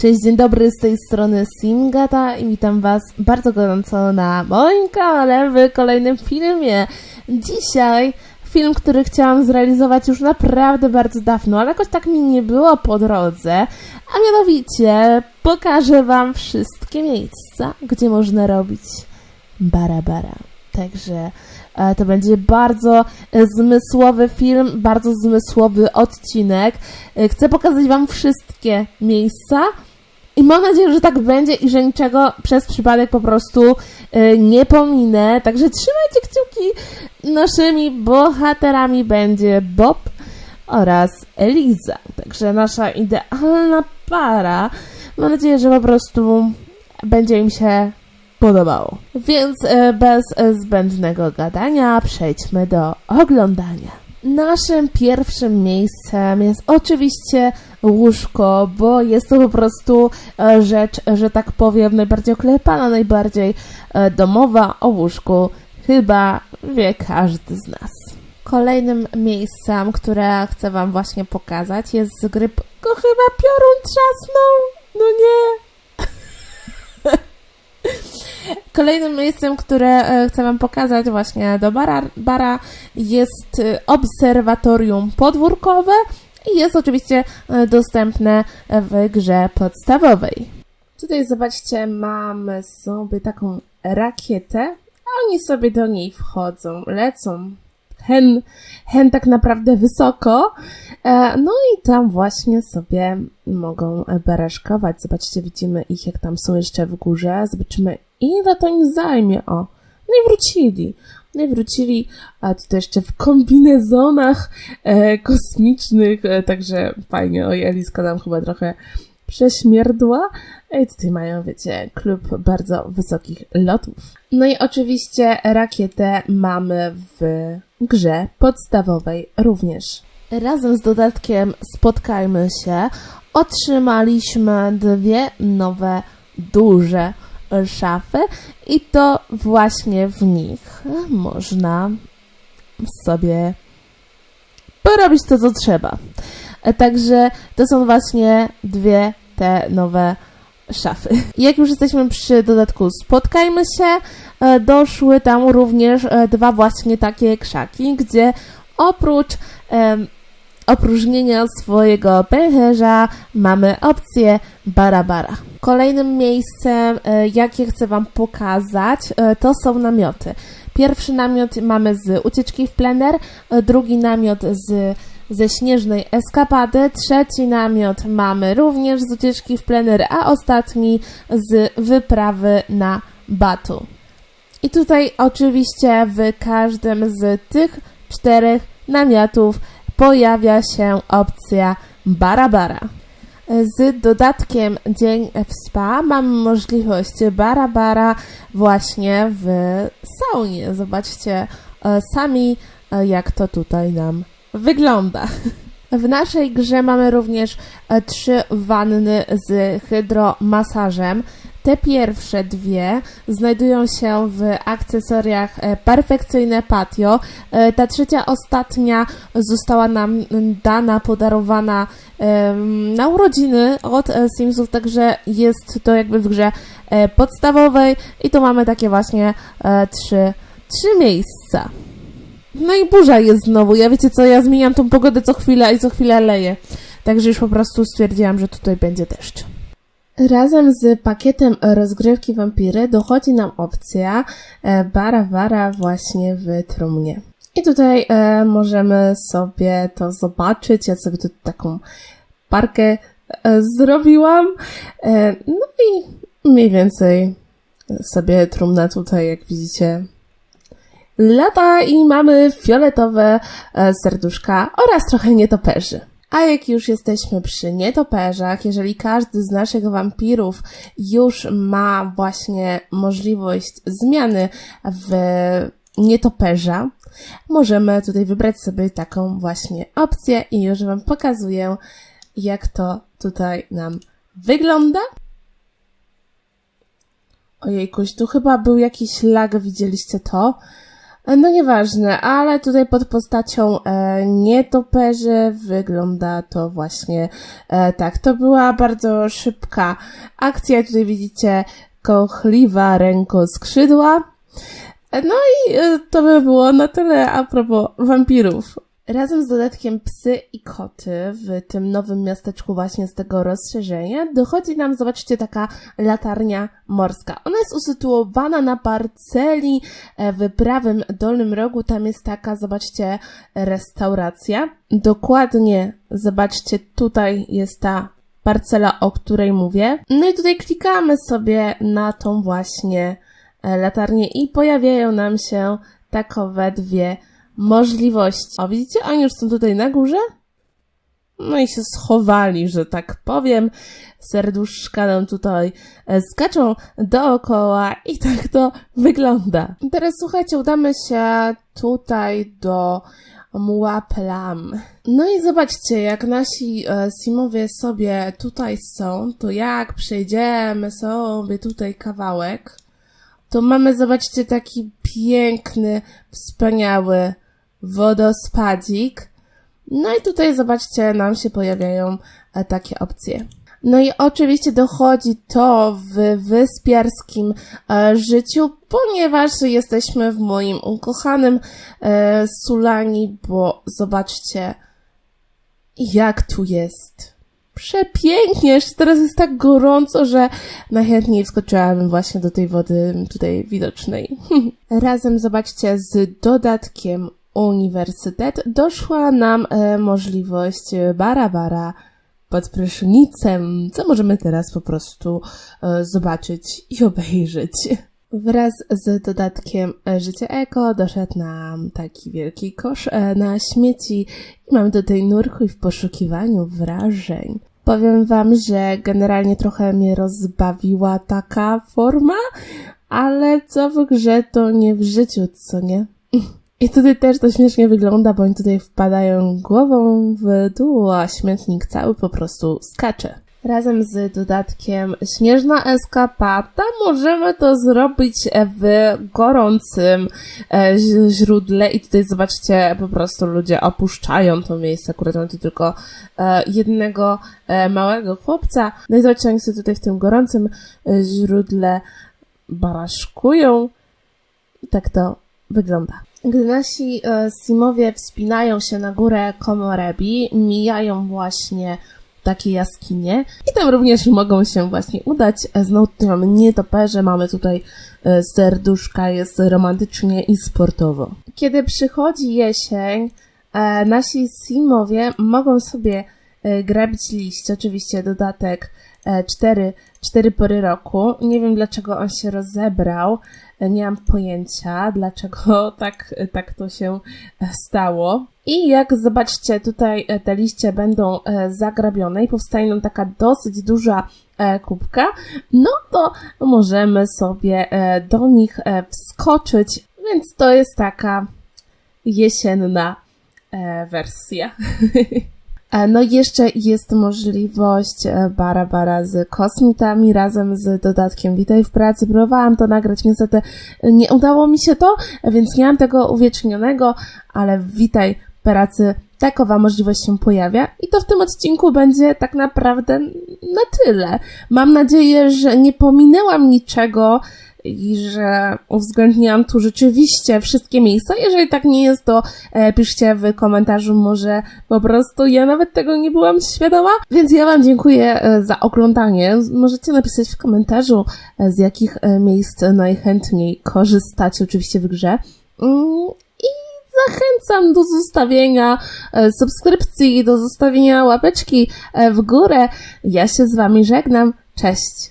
Cześć, dzień dobry, z tej strony Simgata i witam Was bardzo gorąco na moim kanale w kolejnym filmie. Dzisiaj film, który chciałam zrealizować już naprawdę bardzo dawno, ale jakoś tak mi nie było po drodze, a mianowicie pokażę Wam wszystkie miejsca, gdzie można robić bara-bara. Także e, to będzie bardzo zmysłowy film, bardzo zmysłowy odcinek. E, Chcę pokazać Wam wszystkie miejsca i mam nadzieję, że tak będzie i że niczego przez przypadek po prostu e, nie pominę. Także trzymajcie kciuki. Naszymi bohaterami będzie Bob oraz Eliza. Także nasza idealna para. Mam nadzieję, że po prostu będzie im się podobało. Więc e, bez zbędnego gadania przejdźmy do oglądania. Naszym pierwszym miejscem jest oczywiście łóżko, bo jest to po prostu e, rzecz, że tak powiem, najbardziej oklepana, najbardziej e, domowa o łóżku. Chyba wie każdy z nas. Kolejnym miejscem, które chcę Wam właśnie pokazać, jest z gry. Go chyba piorun trzasnął! No nie! Kolejnym miejscem, które e, chcę Wam pokazać właśnie do bara, bara jest obserwatorium podwórkowe i jest oczywiście e, dostępne w grze podstawowej. Tutaj zobaczcie, mamy sobie taką rakietę, a oni sobie do niej wchodzą, lecą hen, hen tak naprawdę wysoko. E, No i tam właśnie sobie mogą e, baraszkować. Zobaczcie, widzimy ich, jak tam są jeszcze w górze. Zobaczymy, ile to im zajmie. O, no i wrócili. No i wrócili, a tutaj jeszcze w kombinezonach e, kosmicznych, e, także fajnie. Oj, Eliska nam chyba trochę prześmierdła. I tutaj mają, wiecie, klub bardzo wysokich lotów. No i oczywiście rakietę mamy w grze podstawowej również. Razem z dodatkiem Spotkajmy się otrzymaliśmy dwie nowe duże szafy i to właśnie w nich można sobie porobić to, co trzeba. Także to są właśnie dwie te nowe szafy. Jak już jesteśmy przy dodatku Spotkajmy się, e, doszły tam również e, dwa właśnie takie krzaki, gdzie oprócz opróżnienia swojego pęcherza mamy opcję bara-bara. Kolejnym miejscem, e, jakie chcę Wam pokazać, e, to są namioty. Pierwszy namiot mamy z ucieczki w plener, e, drugi namiot z, ze śnieżnej eskapady, trzeci namiot mamy również z ucieczki w plener, a ostatni z wyprawy na Batu. I tutaj oczywiście w każdym z tych czterech namiotów pojawia się opcja bara-bara. Z dodatkiem Dzień w Spa mamy możliwość bara-bara właśnie w saunie. Zobaczcie e, sami, e, jak to tutaj nam wygląda. W naszej grze mamy również e, trzy wanny z hydromasażem. Te pierwsze dwie znajdują się w akcesoriach e, Perfekcyjne Patio. E, Ta trzecia, ostatnia została nam dana, podarowana na urodziny od e, Simsów, także jest to jakby w grze podstawowej i tu mamy takie właśnie trzy, trzy miejsca. No i burza jest znowu. Ja wiecie co, ja zmieniam tą pogodę co chwilę i co chwilę leję. Także już po prostu stwierdziłam, że tutaj będzie deszcz. Razem z pakietem rozgrywki wampiry dochodzi nam opcja e, bara bara właśnie w trumnie. I tutaj e, możemy sobie to zobaczyć. Ja sobie tu taką parkę e, zrobiłam. No i mniej więcej sobie trumna tutaj, jak widzicie, lata i mamy fioletowe serduszka oraz trochę nietoperzy. A jak już jesteśmy przy nietoperzach, jeżeli każdy z naszych wampirów już ma właśnie możliwość zmiany w nietoperza, możemy tutaj wybrać sobie taką właśnie opcję i już Wam pokazuję, jak to tutaj nam wygląda. Ojejkuś, tu chyba był jakiś lag, widzieliście to? No nieważne, ale tutaj pod postacią e, nietoperzy wygląda to właśnie e, tak. To była bardzo szybka akcja. Tutaj widzicie kochliwa rękoskrzydła. E, No i e, to by było na tyle a propos wampirów. Razem z dodatkiem psy i koty w tym nowym miasteczku właśnie z tego rozszerzenia dochodzi nam, zobaczcie, taka latarnia morska. Ona jest usytuowana na parceli e, w prawym dolnym rogu. Tam jest taka, zobaczcie, restauracja. Dokładnie, zobaczcie, tutaj jest ta parcela, o której mówię. No i tutaj klikamy sobie na tą właśnie e, latarnię i pojawiają nam się takowe dwie możliwości. O, widzicie, oni już są tutaj na górze? No i się schowali, że tak powiem. Serduszka nam tutaj e, skaczą dookoła i tak to wygląda. Teraz słuchajcie, udamy się tutaj do Mła Plam. No i zobaczcie, jak nasi e, simowie sobie tutaj są, to jak przejdziemy sobie tutaj kawałek, to mamy, zobaczcie, taki piękny, wspaniały wodospadzik. No i tutaj, zobaczcie, nam się pojawiają e, takie opcje. No i oczywiście dochodzi to w wyspiarskim e, życiu, ponieważ jesteśmy w moim ukochanym e, Sulani, bo zobaczcie, jak tu jest. Przepięknie, jeszcze teraz jest tak gorąco, że najchętniej wskoczyłabym właśnie do tej wody tutaj widocznej. Razem, zobaczcie, z dodatkiem uniwersytet doszła nam e, możliwość e, bara bara pod prysznicem, co możemy teraz po prostu e, zobaczyć i obejrzeć. Wraz z dodatkiem e, Życie Eko doszedł nam taki wielki kosz e, na śmieci i mamy tutaj nurkuj w poszukiwaniu wrażeń. Powiem wam, że generalnie trochę mnie rozbawiła taka forma, ale co w grze, to nie w życiu, co nie? I tutaj też to śmiesznie wygląda, bo oni tutaj wpadają głową w dół, a śmietnik cały po prostu skacze. Razem z dodatkiem Śnieżna Eskapada możemy to zrobić w gorącym e, źródle i tutaj zobaczcie, po prostu ludzie opuszczają to miejsce, akurat mam tu tylko e, jednego e, małego chłopca. No i zobaczcie, oni sobie tutaj w tym gorącym źródle baraszkują. Tak to wygląda. Gdy nasi e, simowie wspinają się na górę Komorebi, mijają właśnie takie jaskinie i tam również mogą się właśnie udać. E, Znowu tutaj mamy nietoperze, mamy tutaj e, serduszka, jest romantycznie i sportowo. Kiedy przychodzi jesień, nasi simowie mogą sobie grabić liście, oczywiście dodatek cztery, cztery pory roku. Nie wiem dlaczego on się rozebrał, e, nie mam pojęcia dlaczego tak, tak to się e, stało. I jak zobaczcie, tutaj e, te liście będą e, zagrabione i powstaje nam taka dosyć duża e, kubka, no to możemy sobie e, do nich e, wskoczyć, więc to jest taka jesienna e, wersja. E, No i jeszcze jest możliwość e, bara bara z kosmitami razem z dodatkiem Witaj w pracy. Próbowałam to nagrać, niestety nie udało mi się to, więc nie mam tego uwiecznionego, ale Witaj pracy takowa możliwość się pojawia i to w tym odcinku będzie tak naprawdę na tyle. Mam nadzieję, że nie pominęłam niczego i że uwzględniłam tu rzeczywiście wszystkie miejsca. Jeżeli tak nie jest, to e, piszcie w komentarzu, może po prostu ja nawet tego nie byłam świadoma. Więc ja Wam dziękuję e, za oglądanie. Możecie napisać w komentarzu, e, z jakich miejsc najchętniej korzystacie oczywiście w grze. Mm, I zachęcam do zostawienia subskrypcji, do zostawienia łapeczki w górę. Ja się z Wami żegnam. Cześć!